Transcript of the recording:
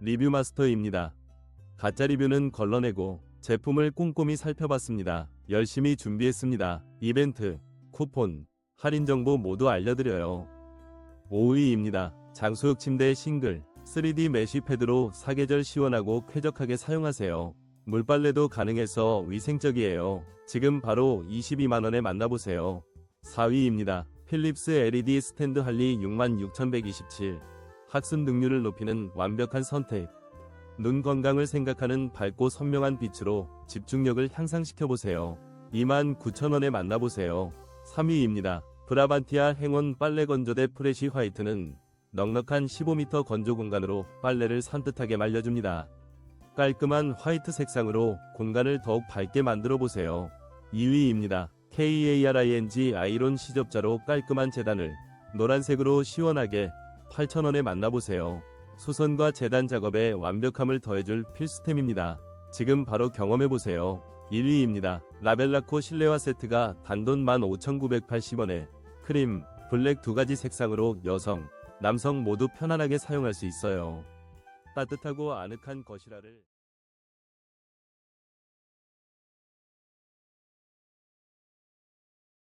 리뷰 마스터입니다. 가짜 리뷰는 걸러내고 제품을 꼼꼼히 살펴봤습니다. 열심히 준비했습니다. 이벤트, 쿠폰, 할인 정보 모두 알려드려요. 5위입니다. 장수육 침대 싱글 3D 메쉬 패드로 사계절 시원하고 쾌적하게 사용하세요. 물빨래도 가능해서 위생적이에요. 지금 바로 22만원에 만나보세요. 4위입니다. 필립스 LED 스탠드 할리 66,127. 학습 능률을 높이는 완벽한 선택. 눈 건강을 생각하는 밝고 선명한 빛으로 집중력을 향상시켜 보세요. 29,000원에 만나보세요. 3위입니다. 브라반티아 행운 빨래 건조대 프레시 화이트는 넉넉한 15m 건조 공간으로 빨래를 산뜻하게 말려줍니다. 깔끔한 화이트 색상으로 공간을 더욱 밝게 만들어 보세요. 2위입니다. KARING 아이론 시접자로 깔끔한 재단을 노란색으로 시원하게 8,000원에 만나보세요. 수선과 재단 작업에 완벽함을 더해줄 필수템입니다. 지금 바로 경험해보세요. 1위입니다. 라벨라코 실내화 세트가 단돈 15,980원에 크림, 블랙 두 가지 색상으로 여성, 남성 모두 편안하게 사용할 수 있어요. 따뜻하고 아늑한 거실화를